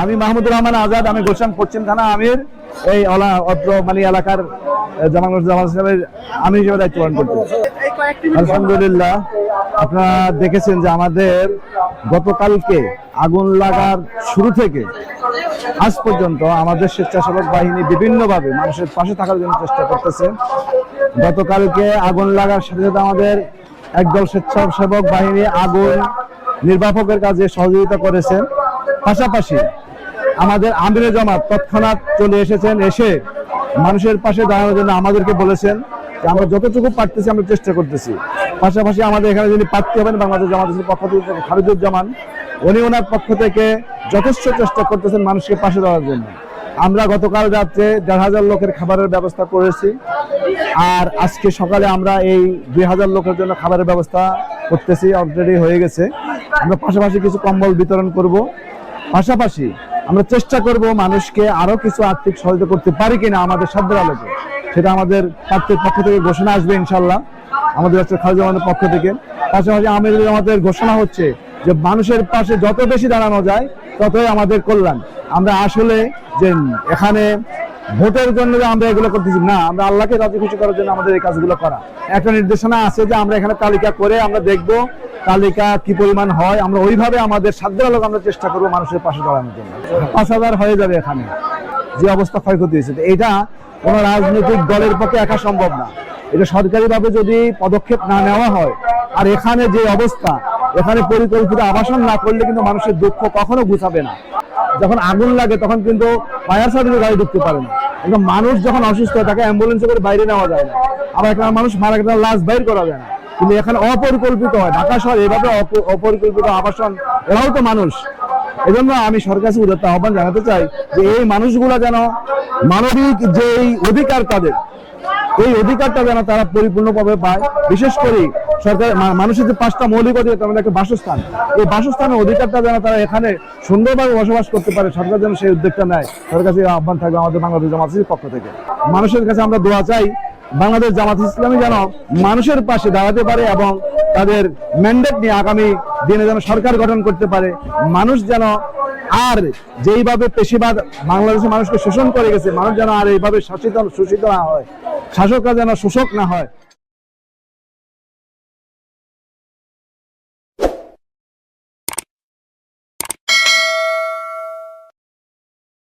আমি মাহমুদুর রহমান আজাদ, আমি গোসান পশ্চিম থানা আমির। এই অলা অত্র মানে এলাকার জামান জামাত সাহেবের আমি হিসেবে দায়িত্ব পালন করছি। আলহামদুলিল্লাহ, আপনারা দেখেছেন যে আমাদের গতকালকে আগুন লাগার শুরু থেকে আজ পর্যন্ত আমাদের স্বেচ্ছাসেবক বাহিনী বিভিন্নভাবে মানুষের পাশে থাকার জন্য চেষ্টা করতেছে। গতকালকে আগুন লাগার সাথে সাথে আমাদের একদল স্বেচ্ছাসেবক বাহিনী আগুন নির্বাপকের কাজে সহযোগিতা করেছেন পাশাপাশি আমাদের আমিরে জামাত তৎক্ষণাৎ চলে এসেছেন, এসে মানুষের পাশে দাঁড়ানোর জন্য আমাদেরকে বলেছেন যে আমরা যতটুকু পারতেছি আমরা চেষ্টা করতেছি। পাশাপাশি আমাদের এখানে যিনি প্রার্থী হবেন বাংলাদেশ জামাতের পক্ষ থেকে খালিদুজ্জামান, উনি ওনার পক্ষ থেকে যথেষ্ট চেষ্টা করতেছেন মানুষকে পাশে দেওয়ার জন্য। আমরা গতকাল রাত্রে দেড় হাজার লোকের খাবারের ব্যবস্থা করেছি আর আজকে সকালে আমরা এই দুই হাজার লোকের জন্য খাবারের ব্যবস্থা করতেছি অলরেডি হয়ে গেছে। আমরা পাশাপাশি কিছু কম্বল বিতরণ করব। পাশাপাশি আমরা চেষ্টা করব মানুষকে আরও কিছু আর্থিক সহায়তা করতে পারি কিনা আমাদের সাধ্যের আলোকে। সেটা আমাদের প্রার্থীর পক্ষ থেকে ঘোষণা আসবে ইনশাল্লাহ আমাদের হচ্ছে খালেদ জামানের পক্ষ থেকে। পাশাপাশি আমাদের আমাদের ঘোষণা হচ্ছে যে মানুষের পাশে যত বেশি দাঁড়ানো যায়, ততই আমাদের কল্যাণ। আমরা আসলে যে এখানে ভোটের জন্য যে আমরা এগুলো করতেছি, না, আমরা আল্লাহকে রাজি খুশি করার জন্য আমাদের এই কাজগুলো করা। একটা নির্দেশনা আছে যে আমরা এখানে তালিকা করে আমরা দেখব তালিকা কি পরিমাণ হয়, আমরা ওইভাবে আমাদের সাধ্যের আলোকে আমরা চেষ্টা করব মানুষের পাশে দাঁড়ানোর জন্য। পাঁচ হাজার হয়ে যাবে এখানে, যে অবস্থা ক্ষয়ক্ষতি হয়েছে। এটা কোনো রাজনৈতিক দলের পক্ষে একা সম্ভব না। এটা সরকারিভাবে যদি পদক্ষেপ না নেওয়া হয়, আর এখানে যে অবস্থা, এখানে পরিকল্পিত আবাসন না করলে কিন্তু মানুষের দুঃখ কখনো গুছাবে না। যখন আগুন লাগে, তখন কিন্তু ফায়ার সার্ভিসের গাড়ি ঢুকতে পারে না। কিন্তু মানুষ যখন অসুস্থ হয় তাকে অ্যাম্বুলেন্সে করে বাইরে নেওয়া যায় না। আবার একটা মানুষ মারা গেলে লাশ বাইর করা যায় না। কিন্তু এখানে অপরিকল্পিত হয়। ঢাকা শহর এভাবে অপরিকল্পিত আবাসন এরাও তো মানুষ। এজন্য আমি সরকার কাছে উদাত্ত আহ্বান জানাতে চাই যে এই মানুষগুলা যেন মানবিক যে অধিকার তাদের, এই অধিকারটা যেন তারা পরিপূর্ণভাবে পায়। বিশেষ করে সরকার মানুষের যে পাঁচটা মৌলিক অধিকার মধ্যে একটা বাসস্থান। এই বাসস্থানের অধিকারটা যেন তারা এখানে সুন্দরভাবে বসবাস করতে পারে, সরকার যেন সেই উদ্যোগটা নেয়। সরকার কাছে আহ্বান থাকবে আমাদের বাংলাদেশ জামাত ইসলামীর পক্ষ থেকে। মানুষের কাছে আমরা দোয়া চাই বাংলাদেশ জামাত ইসলামী যেন মানুষের পাশে দাঁড়াতে পারে এবং তাদের ম্যান্ডেট নিয়ে আগামী দিনে যেন সরকার গঠন করতে পারে। মানুষ যেন আর যেইভাবে পেশিবাদ বাংলাদেশের মানুষকে শোষণ করে গেছে, মানুষ যেন আর এইভাবে শাসিত, শোষিত না হয়। শাসকরা যেন শোষক না হয়।